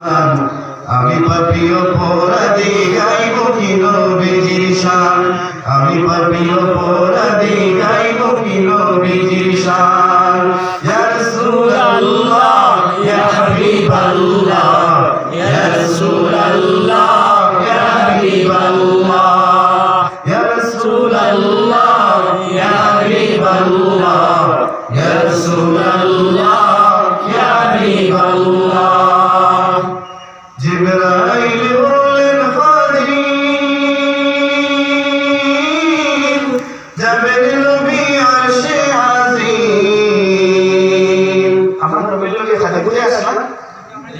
আমি পাপিও পোরা গাইব কি নবীজির শান। আমি পাপিও পোরা গাইব কি নবীজির শান।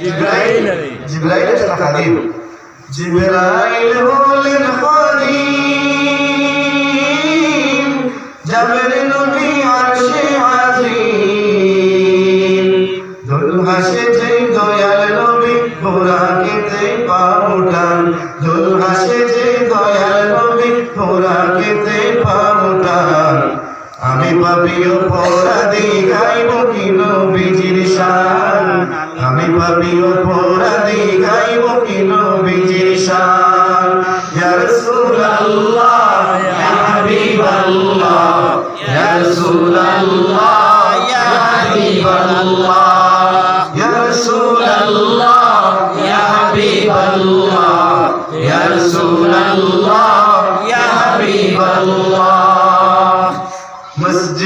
জিবরাইল জিবরাইল আছে না খাদিম জিবরাইল বলেন হাজির যাবেন নবী আরশে আজিম দোল হাসে যে দয়াল নবী ঘোড়াকে তে পাউটান দোল হাসে যে দয়াল নবী ঘোড়াকে তে পাউটান আমি পাপিও পরাধি গাইব কি নবীজির শান আমি পাপিও পরাধি গাইব কি নবীজির শান ইয়া রাসূলুল্লাহ, ইয়া হাবিবাল্লাহ, ইয়া রাসূলুল্লাহ, ইয়া হাবিবাল্লাহ। ইয়া রাসূলুল্লাহ, ইয়া হাবিবাল্লাহ, ইয়া রাসূলুল্লাহ।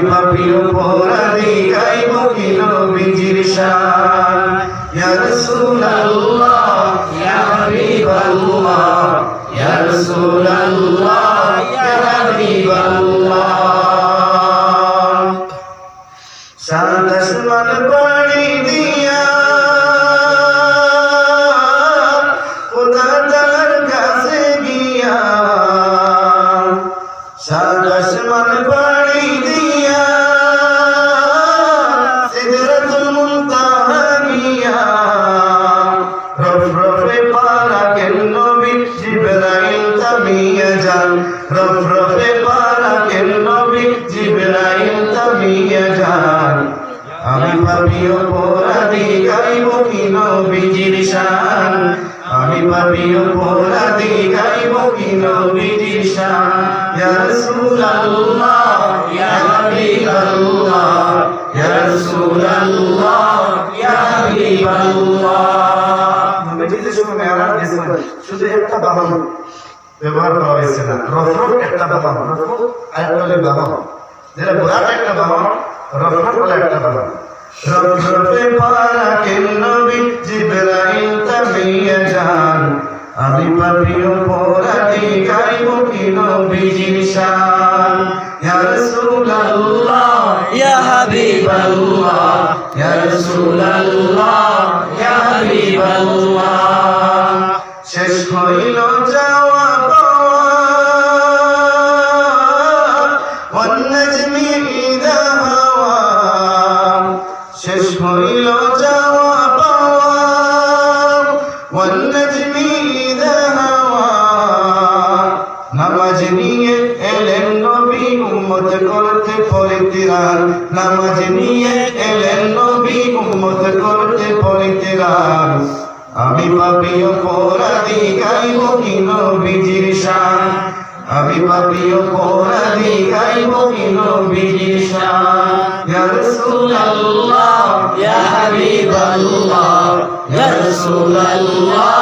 আমি পাপিও গাইব নবীজির শান। ইয়া রাসূলুল্লাহ, ইয়া হাবিবাল্লাহ, ইয়া রাসূলুল্লাহ, ইয়া হাবিবাল্লাহ। সাত আসমান পাড়ি দিয়া খোদা কাছে গিয়া। সাত আসমান পাড়ি আমি পাপিও পরাধি গাইব কি নবীজির আমি পাপিও পরাধি গাইব কি নবীজির শান? ইয়া রাসূলুল্লাহ, ইয়া হাবিবাল্লাহ, ইয়া রাসূলুল্লাহ, ইয়া হাবিবাল্লাহ। বাহন ব্যবহার করা হয়েছে না রফরফ একটা বাহন, রফরফ আরেকটা হলো যেটা বুরাক একটা বাহন, রফরফ একটা বাহন। রফরফে পারা কেন নবী জিবরাইল তামিয়া যান আমি পাপিও পরাধি গাইব কি নবীজির শান। ইয়া রাসূলুল্লাহ, ইয়া হাবিবাল্লাহ, ইয়া রাসূলুল্লাহ। নামাজ নিয়ে এলেন নবী উম্মত করতে পরিত্রাণ। নামাজ নিয়ে এলেন নবী উম্মত করতে পরিত্রাণ। আমি পাপি অপরাধী, গাইব কি নবীজির শান? আমি পাপি অপরাধী, গাইব কি নবীজির শান? ইয়া রাসূলুল্লাহ, ইয়া হাবিবাল্লাহ, ইয়া রাসূলুল্লাহ।